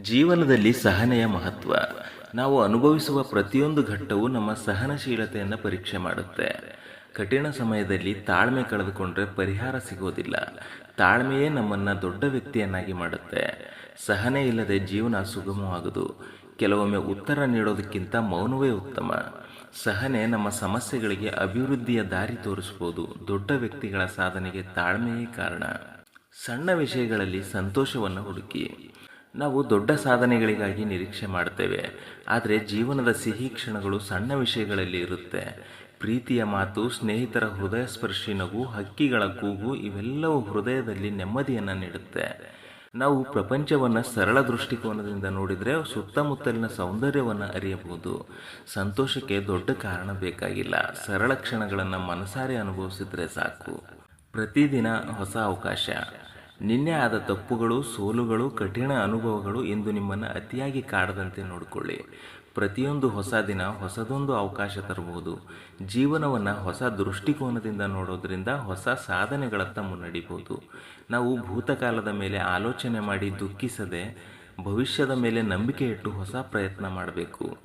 ಜೀವನದಲ್ಲಿ ಸಹನೆಯ ಮಹತ್ವ. ನಾವು ಅನುಭವಿಸುವ ಪ್ರತಿಯೊಂದು ಘಟ್ಟವು ನಮ್ಮ ಸಹನಶೀಲತೆಯನ್ನು ಪರೀಕ್ಷೆ ಮಾಡುತ್ತೆ. ಕಠಿಣ ಸಮಯದಲ್ಲಿ ತಾಳ್ಮೆ ಕಳೆದುಕೊಂಡ್ರೆ ಪರಿಹಾರ ಸಿಗೋದಿಲ್ಲ. ತಾಳ್ಮೆಯೇ ನಮ್ಮನ್ನು ದೊಡ್ಡ ವ್ಯಕ್ತಿಯನ್ನಾಗಿ ಮಾಡುತ್ತೆ. ಸಹನೆ ಇಲ್ಲದೆ ಜೀವನ ಸುಗಮವಾಗದು ಕೆಲವೊಮ್ಮೆ ಉತ್ತರ ನೀಡೋದಕ್ಕಿಂತ ಮೌನವೇ ಉತ್ತಮ. ಸಹನೆ ನಮ್ಮ ಸಮಸ್ಯೆಗಳಿಗೆ ಅಭಿವೃದ್ಧಿಯ ದಾರಿ ತೋರಿಸ್ಬೋದು. ದೊಡ್ಡ ವ್ಯಕ್ತಿಗಳ ಸಾಧನೆಗೆ ತಾಳ್ಮೆಯೇ ಕಾರಣ. ಸಣ್ಣ ವಿಷಯಗಳಲ್ಲಿ ಸಂತೋಷವನ್ನು ಹುಡುಕಿ. ನಾವು ದೊಡ್ಡ ಸಾಧನೆಗಳಿಗಾಗಿ ನಿರೀಕ್ಷೆ ಮಾಡ್ತೇವೆ. ಆದರೆ ಜೀವನದ ಸಿಹಿ ಕ್ಷಣಗಳು ಸಣ್ಣ ವಿಷಯಗಳಲ್ಲಿ ಇರುತ್ತೆ. ಪ್ರೀತಿಯ ಮಾತು, ಸ್ನೇಹಿತರ ಹೃದಯ ಸ್ಪರ್ಶಿ ನಗು, ಹಕ್ಕಿಗಳ ಕೂಗು ಇವೆಲ್ಲವೂ ಹೃದಯದಲ್ಲಿ ನೆಮ್ಮದಿಯನ್ನು ನೀಡುತ್ತೆ. ನಾವು ಪ್ರಪಂಚವನ್ನು ಸರಳ ದೃಷ್ಟಿಕೋನದಿಂದ ನೋಡಿದರೆ ಸುತ್ತಮುತ್ತಲಿನ ಸೌಂದರ್ಯವನ್ನು ಅರಿಯಬಹುದು. ಸಂತೋಷಕ್ಕೆ ದೊಡ್ಡ ಕಾರಣ ಬೇಕಾಗಿಲ್ಲ. ಸರಳ ಕ್ಷಣಗಳನ್ನು ಮನಸಾರೆ ಅನುಭವಿಸಿದರೆ ಸಾಕು. ಪ್ರತಿದಿನ ಹೊಸ ಅವಕಾಶ. ನಿನ್ನೆ ಆದ ತಪ್ಪುಗಳು, ಸೋಲುಗಳು, ಕಠಿಣ ಅನುಭವಗಳು ಎಂದು ನಿಮ್ಮನ್ನು ಅತಿಯಾಗಿ ಕಾಡದಂತೆ ನೋಡಿಕೊಳ್ಳಿ. ಪ್ರತಿಯೊಂದು ಹೊಸ ದಿನ ಹೊಸದೊಂದು ಅವಕಾಶ ತರಬಹುದು. ಜೀವನವನ್ನು ಹೊಸ ದೃಷ್ಟಿಕೋನದಿಂದ ನೋಡೋದ್ರಿಂದ ಹೊಸ ಸಾಧನೆಗಳತ್ತ ಮುನ್ನಡಿಬಹುದು. ನಾವು ಭೂತಕಾಲದ ಮೇಲೆ ಆಲೋಚನೆ ಮಾಡಿ ದುಃಖಿಸದೆ, ಭವಿಷ್ಯದ ಮೇಲೆ ನಂಬಿಕೆ ಇಟ್ಟು ಹೊಸ ಪ್ರಯತ್ನ ಮಾಡಬೇಕು.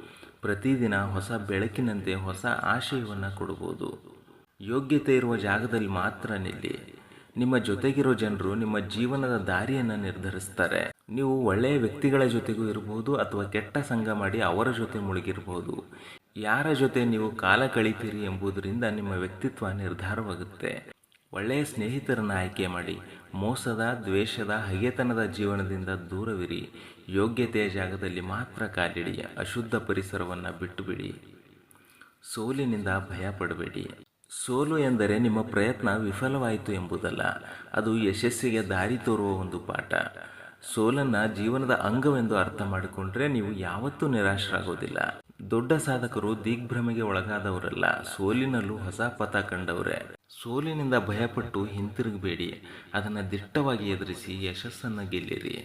ಪ್ರತಿದಿನ ಹೊಸ ಬೆಳಕಿನಂತೆ ಹೊಸ ಆಶಯವನ್ನು ಕೊಡಬಹುದು. ಯೋಗ್ಯತೆ ಇರುವ ಜಾಗದಲ್ಲಿ ಮಾತ್ರ ನಿಲ್ಲಿ. ನಿಮ್ಮ ಜೊತೆಗಿರೋ ಜನರು ನಿಮ್ಮ ಜೀವನದ ದಾರಿಯನ್ನು ನಿರ್ಧರಿಸ್ತಾರೆ. ನೀವು ಒಳ್ಳೆಯ ವ್ಯಕ್ತಿಗಳ ಜೊತೆಗೂ ಇರಬಹುದು ಅಥವಾ ಕೆಟ್ಟ ಸಂಘ ಮಾಡಿ ಅವರ ಜೊತೆ ಮುಳುಗಿರಬಹುದು ಯಾರ ಜೊತೆ ನೀವು ಕಾಲ ಕಳೀತೀರಿ ಎಂಬುದರಿಂದ ನಿಮ್ಮ ವ್ಯಕ್ತಿತ್ವ ನಿರ್ಧಾರವಾಗುತ್ತೆ. ಒಳ್ಳೆಯ ಸ್ನೇಹಿತರನ್ನು ಆಯ್ಕೆ ಮಾಡಿ, ಮೋಸದ, ದ್ವೇಷದ, ಹಗೆತನದ ಜೀವನದಿಂದ ದೂರವಿರಿ. ಯೋಗ್ಯತೆಯ ಜಾಗದಲ್ಲಿ ಮಾತ್ರ ಕಾಲಿಡಿ, ಅಶುದ್ಧ ಪರಿಸರವನ್ನು ಬಿಟ್ಟುಬಿಡಿ. ಸೋಲಿನಿಂದ ಭಯ ಪಡಬೇಡಿ. ಸೋಲು ಎಂದರೆ ನಿಮ್ಮ ಪ್ರಯತ್ನ ವಿಫಲವಾಯಿತು ಎಂಬುದಲ್ಲ, ಅದು ಯಶಸ್ಸಿಗೆ ದಾರಿ ತೋರುವ ಒಂದು ಪಾಠ. ಸೋಲನ್ನು ಜೀವನದ ಅಂಗವೆಂದು ಅರ್ಥ ಮಾಡಿಕೊಂಡ್ರೆ ನೀವು ಯಾವತ್ತೂ ನಿರಾಶರಾಗೋದಿಲ್ಲ. ದೊಡ್ಡ ಸಾಧಕರು ದಿಗ್ಭ್ರಮೆಗೆ ಒಳಗಾದವರಲ್ಲ, ಸೋಲಿನಲ್ಲೂ ಹೊಸ ಪಥ ಕಂಡವರೇ. ಸೋಲಿನಿಂದ ಭಯಪಟ್ಟು ಹಿಂತಿರುಗಬೇಡಿ, ಅದನ್ನು ದಿಟ್ಟವಾಗಿ ಎದುರಿಸಿ ಯಶಸ್ಸನ್ನು ಗೆಲ್ಲಿರಿ.